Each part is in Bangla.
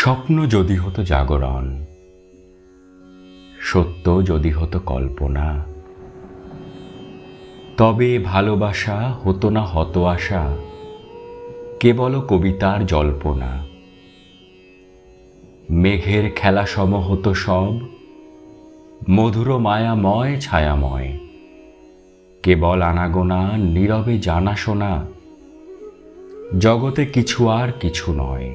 স্বপ্ন যদি হতো জাগরণ, সত্য যদি হতো কল্পনা, তবে ভালোবাসা হতো না হত আশা কেবল কবিতার জল্পনা। মেঘের খেলা সম হতো সব, মধুর মায়াময় ছায়াময়, কেবল আনাগোনা নীরবে জানাশোনা জগতে কিছু আর কিছু নয়।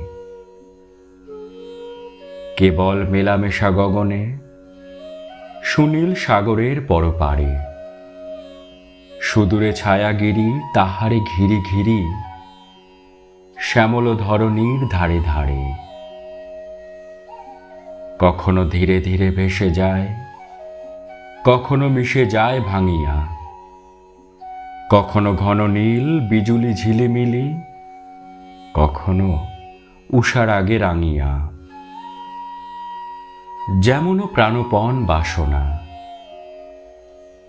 কেবল মেলামেশা গগনে, সুনীল সাগরের পরপারে। সুদূরে ছায়াগিরি, তাহারে ঘিরি ঘিরি, শ্যামল ধরণীর ধারে ধারে। কখনো ধীরে ধীরে ভেসে যায়, কখনো মিশে যায় ভাঙিয়া। কখনো ঘন নীল, বিজুলি ঝিলিমিলি, কখনো উষার আগে রাঙিয়া। যেমনও প্রাণপণ বাসনা,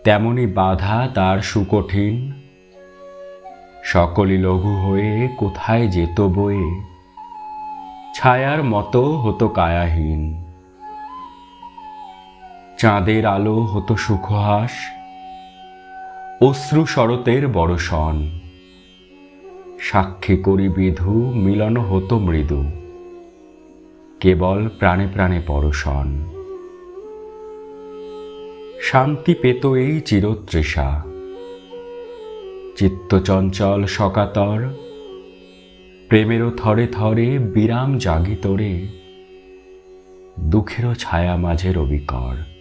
তেমনি বাধা তার সুকঠিন। সকলই লঘু হয়ে কোথায় যেত বয়ে, ছায়ার মতো হতো কায়াহীন। চাঁদের আলো হতো সুখহাস, অশ্রু শরতের বড় বড়সন। সাক্ষী করি বিধু, মিলন হতো মৃদু। কেবল প্রাণে প্রাণে পরশন। শান্তি পেত এই চিরতৃষা। চিত্তচঞ্চল সকাতর। প্রেমেরও থরে থরে বিরাম জাগিতরে দুঃখেরও ছায়া মাঝে রবিকর